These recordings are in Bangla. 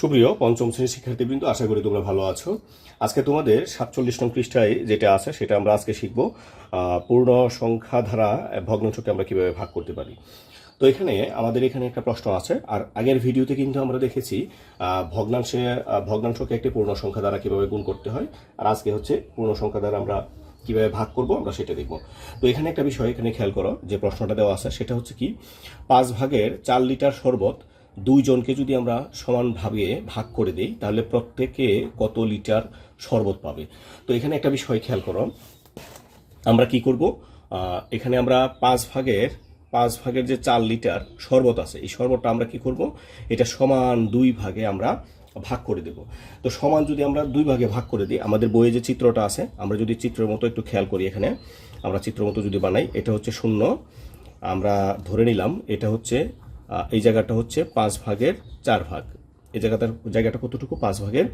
সুপ্রিয়, পঞ্চম শ্রেণির শিক্ষার্থীবৃন্দ, আশা করি তোমরা ভালো আছো। আজকে তোমাদের সাতচল্লিশ নং পৃষ্ঠায় যেটা আছে, সেটা আমরা আজকে শিখব। পূর্ণ সংখ্যা ধারা ভগ্নাংশকে আমরা কীভাবে ভাগ করতে পারি। তো এখানে আমাদের এখানে একটা প্রশ্ন আছে, আর আগের ভিডিওতে কিন্তু আমরা দেখেছি ভগ্নাংশে ভগ্নাংশকে একটি পূর্ণ সংখ্যা দ্বারা কীভাবে গুণ করতে হয়, আর আজকে হচ্ছে পূর্ণ সংখ্যা দ্বারা আমরা কীভাবে ভাগ করব, আমরা সেটা দেখব। তো এখানে একটা বিষয় এখানে খেয়াল করো, যে প্রশ্নটা দেওয়া আছে, সেটা হচ্ছে কি, পাঁচ ভাগের চার লিটার শরবত দুইজনকে যদি আমরা সমানভাবে ভাগ করে দিই, তাহলে প্রত্যেকে কত লিটার শরবত পাবে? তো এখানে একটা বিষয় খেয়াল করো। আমরা কি করব? এখানে আমরা পাঁচ ভাগের পাঁচ ভাগের যে চার লিটার শরবত আছে, এই শরবতটা আমরা কি করব? এটা সমান দুই ভাগে আমরা ভাগ করে দেব। তো সমান যদি আমরা দুই ভাগে ভাগ করে দিই, আমাদের বইয়ে যে চিত্রটা আছে, আমরা যদি চিত্রের মতো একটু খেয়াল করি এখানে, আমরা চিত্র মতো যদি বানাই, এটা হচ্ছে শূন্য। আমরা ধরে নিলাম, এটা হচ্ছে এই জায়গাটা হচ্ছে পাঁচ ভাগের চার ভাগ। এই জায়গাটার জায়গাটা কতটুকু? পাঁচ ভাগের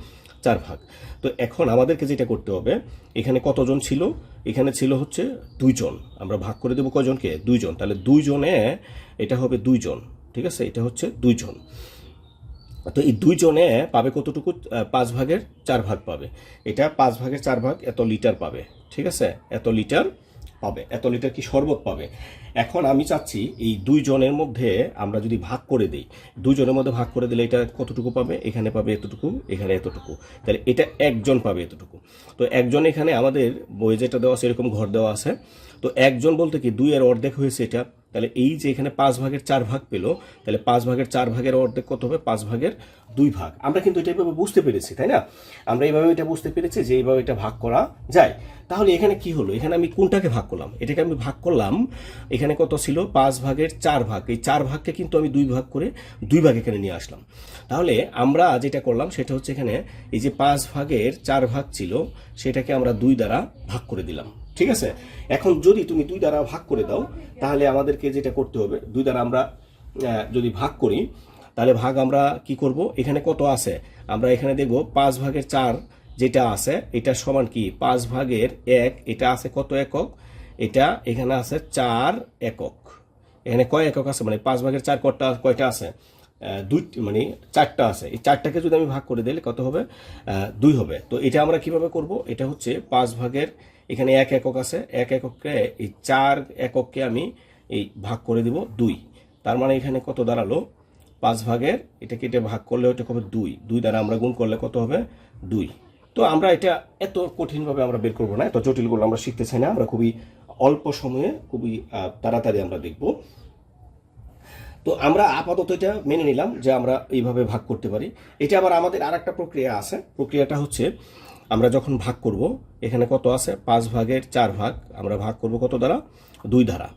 চার ভাগ। তো এখন আমাদেরকে যেটা করতে হবে, এখানে কতজন ছিল? এখানে ছিল হচ্ছে দুইজন। আমরা ভাগ করে দেবো কজনকে দুইজন। তাহলে দুইজনে এটা হবে দুইজন, ঠিক আছে? এটা হচ্ছে দুইজন। তো এই দুইজনে পাবে কতটুকু? পাঁচ ভাগের চার ভাগ পাবে। এটা পাঁচ ভাগের চার ভাগ এত লিটার পাবে, ঠিক আছে? এত লিটার পাবে, এত লিটার কি শরবত পাবে? এখন আমি চাচ্ছি এই দুইজনের মধ্যে আমরা যদি ভাগ করে দিই, দুইজনের মধ্যে ভাগ করে দিলে এটা কতটুকু পাবে? এখানে পাবে এতটুকু, এখানে এতটুকু। তাহলে এটা একজন পাবে এতটুকু। তো একজন এখানে আমাদের বই যেটা দেওয়া আছে, এরকম ঘর দেওয়া আছে। তো একজন বলতে কি দুই এর অর্ধেক হয়েছে এটা। তাহলে এই যে এখানে পাঁচ ভাগের চার ভাগ পেল, তাহলে পাঁচ ভাগের চার ভাগের অর্ধেক কত হবে? পাঁচ ভাগের দুই ভাগ। আমরা কিন্তু এটা এইভাবে বুঝতে পেরেছি, তাই না? আমরা এইভাবে এটা বুঝতে পেরেছি যে এইভাবে এটা ভাগ করা যায়। তাহলে এখানে কি হলো? এখানে আমি কোনটাকে ভাগ করলাম? এটাকে আমি ভাগ করলাম, এখানে কত ছিল? পাঁচ ভাগের চার ভাগ। এই চার ভাগকে কিন্তু আমি দুই ভাগ করে দুই ভাগ এখানে নিয়ে আসলাম। তাহলে আমরা যেটা করলাম সেটা হচ্ছে এখানে এই যে পাঁচ ভাগের চার ভাগ ছিল, সেটাকে আমরা দুই দ্বারা ভাগ করে দিলাম। ঠিক আছে? এখন যদি তুমি দুই দ্বারা ভাগ করে দাও, তাহলে আমাদেরকে যেটা করতে হবে, দুই দ্বারা আমরা যদি ভাগ করি, তাহলে ভাগ আমরা কি করব? এখানে কত আছে? আমরা এখানে দেখব পাঁচ ভাগের চার যেটা আছে, এটা সমান কি? পাঁচ ভাগের এক, এটা আছে কত একক? এটা এখানে আছে চার একক। এখানে কয় একক আছে? মানে পাঁচ ভাগের চার কটা কয়টা আছে? দুই মানে চারটা আছে। এই চারটাকে যদি আমি ভাগ করে দিলে কত হবে? দুই হবে। তো এটা আমরা কীভাবে করব? এটা হচ্ছে পাঁচ ভাগের এখানে এক একক আছে। এক এককে এই চার একককে আমি এই ভাগ করে দিব দুই। তার মানে এখানে কত দাঁড়াল? পাঁচ ভাগের, এটা কেটে ভাগ করলে ওটা হবে দুই। দুই দ্বারা আমরা গুণ করলে কত হবে? দুই। তো আমরা এটা এত কঠিনভাবে আমরা বের করব না, এত জটিলগুলো আমরা শিখতে চাই না। আমরা খুবই অল্প সময়ে খুবই তাড়াতাড়ি আমরা দেখব। তো আমরা আপাতত এটা মেনে নিলাম যে আমরা এইভাবে ভাগ করতে পারি। এটা আবার আমাদের আর একটা প্রক্রিয়া আছে। প্রক্রিয়াটা হচ্ছে আমরা যখন ভাগ করব, এখানে কত আছে? পাঁচ ভাগের চার ভাগ। আমরা ভাগ করব কত দ্বারা? দুই দ্বারা।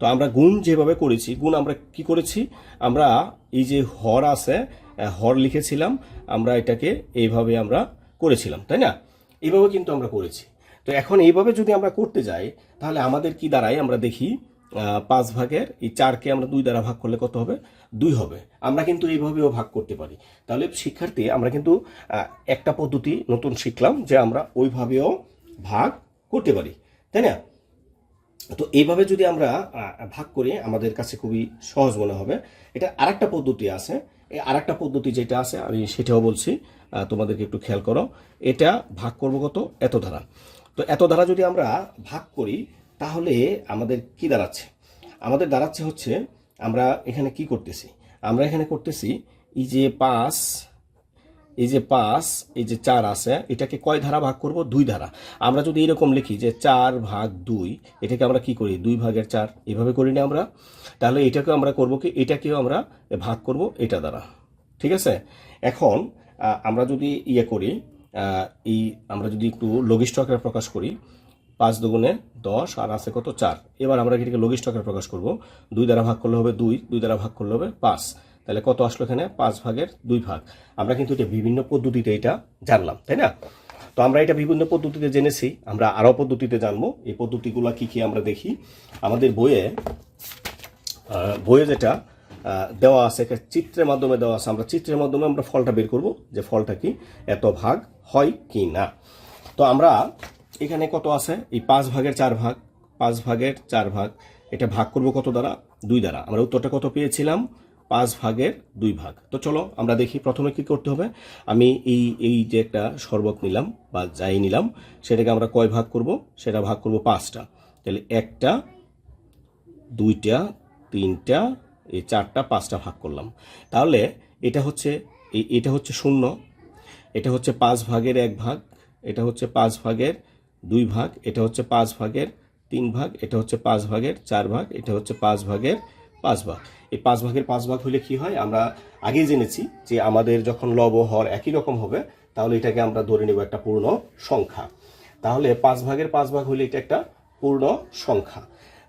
তো আমরা গুণ যেভাবে করেছি, গুণ আমরা কি করেছি? আমরা এই যে হর আছে হর লিখেছিলাম, আমরা এটাকে এইভাবে আমরা করেছিলাম, তাই না? এইভাবে কিন্তু আমরা করেছি। তো এখন এইভাবে যদি আমরা করতে যাই, তাহলে আমাদের কি দাঁড়ায়? আমরা দেখি পাঁচ ভাগের এই চারকে আমরা দুই দ্বারা ভাগ করলে কত হবে? দুই হবে। আমরা কিন্তু এইভাবেও ভাগ করতে পারি। তাহলে শিক্ষার্থী, আমরা কিন্তু একটা পদ্ধতি নতুন শিখলাম যে আমরা ওইভাবেও ভাগ করতে পারি। তাই না? তো এইভাবে যদি আমরা ভাগ করি, আমাদের কাছে খুবই সহজ মনে হবে। এটা আরেকটা পদ্ধতি আছে। এই আরেকটা পদ্ধতি যেটা আছে, আমি সেটাও বলছি তোমাদেরকে একটু খেয়াল করো। এটা ভাগ করব কত? এত ধারা। তো এত ধারা যদি আমরা ভাগ করি তাহলে আমাদের কি দাঁড়াচ্ছে? আমাদের দাঁড়াচ্ছে হচ্ছে আমরা এখানে কি করতেছি? আমরা এখানে করতেছি এই যে পাঁচ, এই যে পাঁচ, এই যে চার আছে, এটাকে কয় ধারা ভাগ করব? দুই ধারা। আমরা যদি এরকম লিখি যে চার ভাগ দুই, এটাকে আমরা কি করি? দুই ভাগের চার। এভাবে করি না আমরা। তাহলে এটাকে আমরা করব কি? এটাকেও আমরা ভাগ করব এটা দ্বারা। ঠিক আছে? এখন আমরা যদি ইয়ে করি এই আমরা যদি একটু লঘিষ্ঠ আকারে প্রকাশ করি পাঁচ দুগুণে দশ, আর আছে কত? চার। এবার আমরা এটাকে লঘিষ্ঠ প্রকাশ করব। দুই দ্বারা ভাগ করলে হবে দুই দুই দ্বারা ভাগ করলে হবে পাঁচ। তাহলে কত আসলো এখানে? পাঁচ ভাগের দুই ভাগ। আমরা কিন্তু এটা বিভিন্ন পদ্ধতিতে এটা জানলাম, তাই না? তো আমরা এটা বিভিন্ন পদ্ধতিতে জেনেছি। আমরা আরও পদ্ধতিতে জানব। এই পদ্ধতিগুলো কি কি আমরা দেখি। আমাদের বইয়ে বইয়ে যেটা দেওয়া আছে, একটা চিত্রের মাধ্যমে দেওয়া আছে। আমরা চিত্রের মাধ্যমে আমরা ফলটা বের করব যে ফলটা কি, এত ভাগ হয় কি না। তো আমরা এখানে কত আছে? এই পাঁচ ভাগের চার ভাগ, পাঁচ ভাগের চার ভাগ, এটা ভাগ করব কত দ্বারা? দুই দ্বারা। আমরা উত্তরটা কত পেয়েছিলাম? পাঁচ ভাগের দুই ভাগ। তো চলো, আমরা দেখি প্রথমে কি করতে হবে। আমি এই এই যে একটা শরবত নিলাম বা যাই নিলাম, সেটাকে আমরা কয় ভাগ করব? সেটা ভাগ করব পাঁচটা। তাহলে একটা, দুইটা, তিনটা, এই চারটা, পাঁচটা ভাগ করলাম। তাহলে এটা হচ্ছে এটা হচ্ছে শূন্য, এটা হচ্ছে পাঁচ ভাগের এক ভাগ, এটা হচ্ছে পাঁচ ভাগের দুই ভাগ, এটা হচ্ছে পাঁচ ভাগের তিন ভাগ, এটা হচ্ছে পাঁচ ভাগের চার ভাগ, এটা হচ্ছে পাঁচ ভাগের পাঁচ ভাগ। এই পাঁচ ভাগের পাঁচ ভাগ হলে কি হয়? আমরা আগেই জেনেছি যে আমাদের যখন লব হর একই রকম হবে, তাহলে এটাকে আমরা ধরে নেব একটা পূর্ণ সংখ্যা। তাহলে পাঁচ ভাগের পাঁচ ভাগ হলে এটা একটা পূর্ণ সংখ্যা।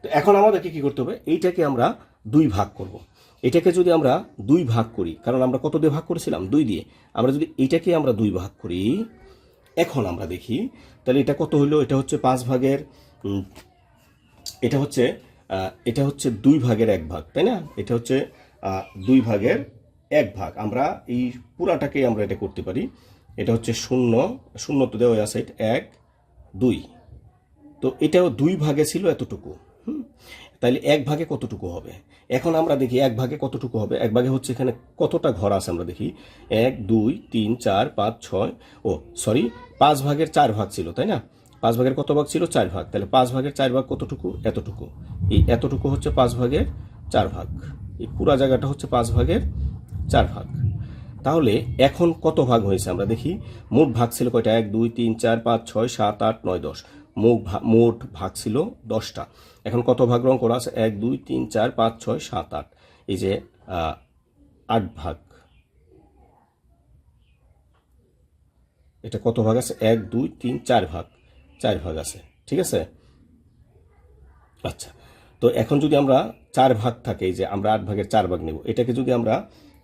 তো এখন আমাদেরকে কি করতে হবে? এইটাকে আমরা দুই ভাগ করব। এটাকে যদি আমরা দুই ভাগ করি, কারণ আমরা কত দিয়ে ভাগ করেছিলাম? দুই দিয়ে। আমরা যদি এটাকে আমরা দুই ভাগ করি, এখন আমরা দেখি তাহলে এটা কত হলো এটা হচ্ছে পাঁচ ভাগের এটা হচ্ছে এটা হচ্ছে দুই ভাগের এক ভাগ, তাই না? এটা হচ্ছে দুই ভাগের এক ভাগ। আমরা এই পুরাটাকেই আমরা এটা করতে পারি। এটা হচ্ছে শূন্য শূন্য তো দেওয়া আছে এক, দুই। তো এটাও দুই ভাগে ছিল এতটুকু তাহলে এক ভাগে কতটুকু হবে? এখন আমরা দেখি এক ভাগে কতটুকু হবে? এক ভাগে হচ্ছে এখানে কতটা ঘর আছে আমরা দেখি। এক, দুই, তিন, চার, পাঁচ, ছয়, ও, সরি, পাঁচ ভাগের চার ভাগ ছিল, তাই না? পাঁচ ভাগের কত ভাগ ছিল? চার ভাগ। তাহলে পাঁচ ভাগের চার ভাগ কতটুকু? এতটুকু। এই এতটুকু হচ্ছে পাঁচ ভাগের চার ভাগ। এই পুরা জায়গাটা হচ্ছে পাঁচ ভাগের চার ভাগ। তাহলে এখন কত ভাগ হয়েছে আমরা দেখি? মোট ভাগ ছিল কয়টা? এক, দুই, তিন, চার, পাঁচ, ছয়, সাত, আট, নয়, দশ। মোট ভাগ ছিল দশটা। এখন কত ভাগ রং করা আছে? এক দুই তিন চার পাঁচ ছয় সাত আট। এই যে আট ভাগ। এটা কত ভাগ আছে? এক দুই তিন চার ভাগ। চার ভাগ আছে। ঠিক আছে? আচ্ছা। তো এখন যদি আমরা চার ভাগ থাকে যে আমরা আট ভাগের চার ভাগ নেব এটাকে যদি আমরা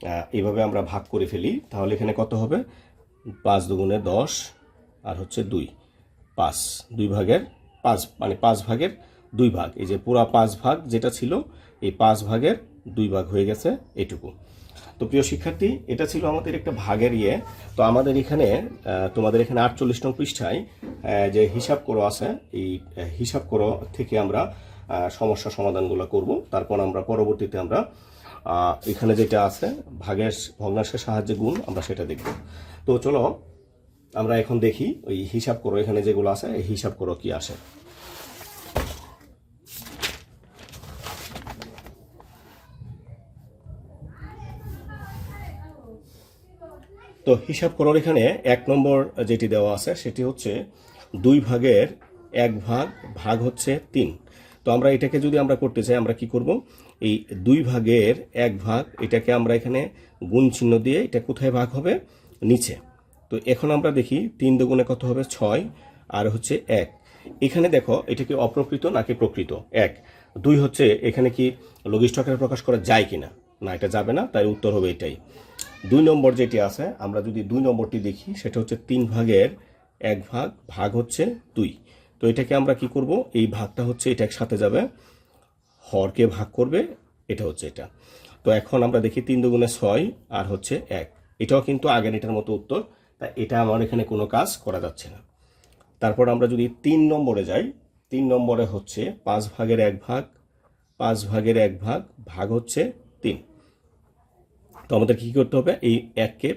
আহ, এইভাবে আমরা ভাগ করে ফেলি তাহলে এখানে কত হবে? পাঁচ দুগুণে দশ আর হচ্ছে দুই। পাঁচ। দুই ভাগের পাঁচ মানে পাঁচ ভাগের দুই ভাগ। এই যে পুরা পাঁচ ভাগ যেটা ছিল, এই পাঁচ ভাগের দুই ভাগ হয়ে গেছে এটুকু। তো প্রিয় শিক্ষার্থী, এটা ছিল আমাদের একটা ভাগের ইয়ে। তো আমাদের এখানে তোমাদের এখানে আটচল্লিশ নং পৃষ্ঠায় যে হিসাব করো আছে, এই হিসাব করো থেকে আমরা সমস্যা সমাধানগুলো করব। তারপর আমরা পরবর্তীতে আমরা এখানে যেটা আছে, ভাগের ভগ্নাংশের সাহায্যে গুণ, আমরা সেটা দেখব। তো চলো, আমরা এখন দেখি ওই হিসাব করো, এখানে যেগুলো আছে হিসাব করো কি আসে। তো হিসাব করার এখানে এক নম্বর যেটি দেওয়া আছে, সেটি হচ্ছে দুই ভাগের এক ভাগ ভাগ হচ্ছে তিন। তো আমরা এটাকে যদি আমরা করতে চাই, আমরা কি করব? এই দুই ভাগের এক ভাগ, এটাকে আমরা এখানে গুণ চিহ্ন দিয়ে এটা কোথায় ভাগ হবে? নিচে। তো এখন আমরা দেখি তিন দুগুণে কত হবে? ছয়, আর হচ্ছে এক। এখানে দেখো, এটা কি অপ্রকৃত নাকি প্রকৃত? এক। দুই হচ্ছে এখানে কি লঘিষ্ঠ আকারে প্রকাশ করা যায় কিনা? না, এটা যাবে না, তাই উত্তর হবে এটাই। দুই নম্বর যেটি আছে, আমরা যদি দুই নম্বরটি দেখি, সেটা হচ্ছে তিন ভাগের এক ভাগ ভাগ হচ্ছে দুই। তো এটাকে আমরা কি করব? এই ভাগটা হচ্ছে, এটা একসাথে যাবে। হরকে ভাগ করবে, এটা হচ্ছে এটা। তো এখন আমরা দেখি তিন দুগুণে ছয় আর হচ্ছে এক। এটাও কিন্তু আগের এটার মতো উত্তর তাই এটা আমার এখানে কোনো কাজ করা যাচ্ছে না। তারপর আমরা যদি তিন নম্বরে যাই, তিন নম্বরে হচ্ছে পাঁচ ভাগের এক ভাগ, পাঁচ ভাগের এক ভাগ ভাগ হচ্ছে তিন। তো আমাদের কি করতে হবে? এই এককে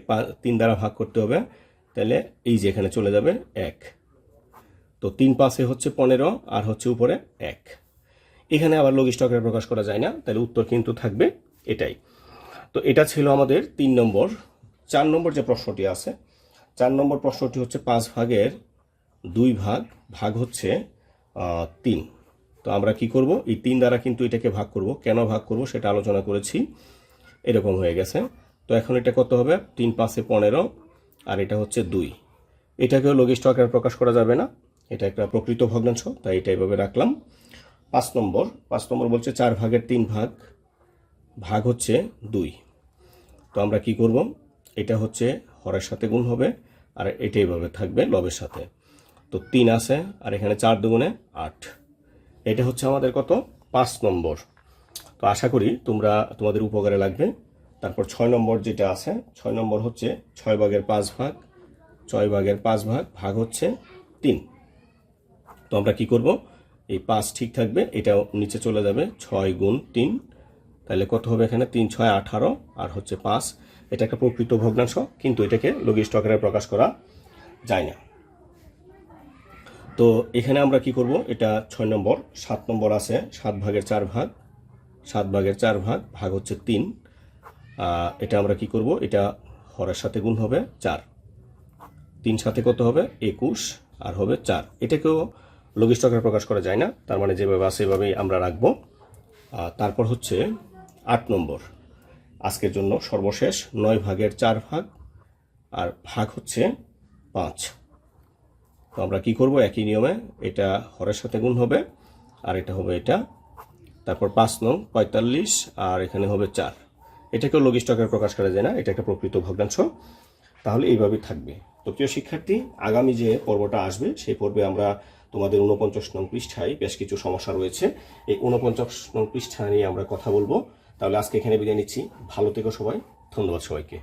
তিন দ্বারা ভাগ করতে হবে। তাহলে এই যে এখানে চলে যাবে এক। তো তিন পাশে হচ্ছে পনেরো, আর হচ্ছে উপরে এক। এখানে আবার লঘিষ্ঠ আকারে প্রকাশ করা যায় না, তাহলে উত্তর কিন্তু থাকবে এটাই। তো এটা ছিল আমাদের তিন নম্বর। চার নম্বর যে প্রশ্নটি আছে, চার নম্বর প্রশ্নটি হচ্ছে পাঁচ ভাগের দুই ভাগ ভাগ হচ্ছে তিন। তো আমরা কি করব? এই তিন দ্বারা কিন্তু এটাকে ভাগ করব। কেন ভাগ করব? সেটা আলোচনা করেছি। এরকম হয়ে গেছে। তো এখন এটা কত হবে? তিন পাঁচে পনেরো, আর এটা হচ্ছে দুই। এটাকেও লঘিষ্ঠ আকারে প্রকাশ করা যাবে না। এটা একটা প্রকৃত ভগ্নাংশ, তাই এটা এইভাবে রাখলাম। পাঁচ নম্বর পাঁচ নম্বর বলছে চার ভাগের তিন ভাগ ভাগ হচ্ছে দুই। তো আমরা কি করব? এটা হচ্ছে হরের সাথে গুণ হবে, আর এটা এইভাবে থাকবে লবের সাথে। তো তিন আছে, আর এখানে চার দুগুণে আট। এটা হচ্ছে আমাদের কত? পাঁচ নম্বর। তো আশা করি তোমরা তোমাদের উপকারে লাগবে। তারপর ছয় নম্বর যেটা আছে, ছয় নম্বর হচ্ছে ছয় ভাগের পাঁচ ভাগ, ছয় ভাগের পাঁচ ভাগ ভাগ হচ্ছে তিন। তো আমরা কি করব? এই পাঁচ ঠিক থাকবে, এটাও নিচে চলে যাবে, ছয় গুণ তিন। তাহলে কত হবে এখানে? তিন, ছয়, আঠারো, আর হচ্ছে পাঁচ। এটা একটা প্রকৃত ভগ্নাংশ, কিন্তু এটাকে লঘিষ্ঠ আকারে প্রকাশ করা যায় না। তো এখানে আমরা কি করব? এটা ছয় নম্বর, সাত নম্বর আছে, সাত ভাগের চার ভাগ। সাত ভাগের চার ভাগ ভাগ হচ্ছে তিন। এটা আমরা কি করব? এটা হরের সাথে গুণ হবে চার। তিন সাথে কত হবে? একুশ। আর হবে চার। এটাকেও লঘিষ্ঠ আকারে প্রকাশ করা যায় না। তার মানে যেভাবে আছে এভাবেই আমরা রাখব। তারপর হচ্ছে আট নম্বর। আজকের জন্য সর্বশেষ নয় ভাগের চার ভাগ আর ভাগ হচ্ছে পাঁচ। তো আমরা কি করব? একই নিয়মে এটা হরের সাথে গুণ হবে আর এটা হবে এটা তারপর পাঁচ নং, পঁয়তাল্লিশ, আর এখানে হবে চার। এটাকেও আকারে প্রকাশ করা যায় না, এটা একটা প্রকৃত ভগ্নাংশ। তাহলে এইভাবেই থাকবে। তো প্রিয় শিক্ষার্থী, আগামী যে পর্বটা আসবে, সেই পর্বে আমরা তোমাদের উনপঞ্চাশ নং পৃষ্ঠায় বেশ কিছু সমস্যা রয়েছে। এই উনপঞ্চাশ নং পৃষ্ঠা নিয়ে আমরা কথা বলব। তাহলে আজকে এখানে বিদায় নিচ্ছি। ভালো থেকো সবাই। ধন্যবাদ সবাইকে।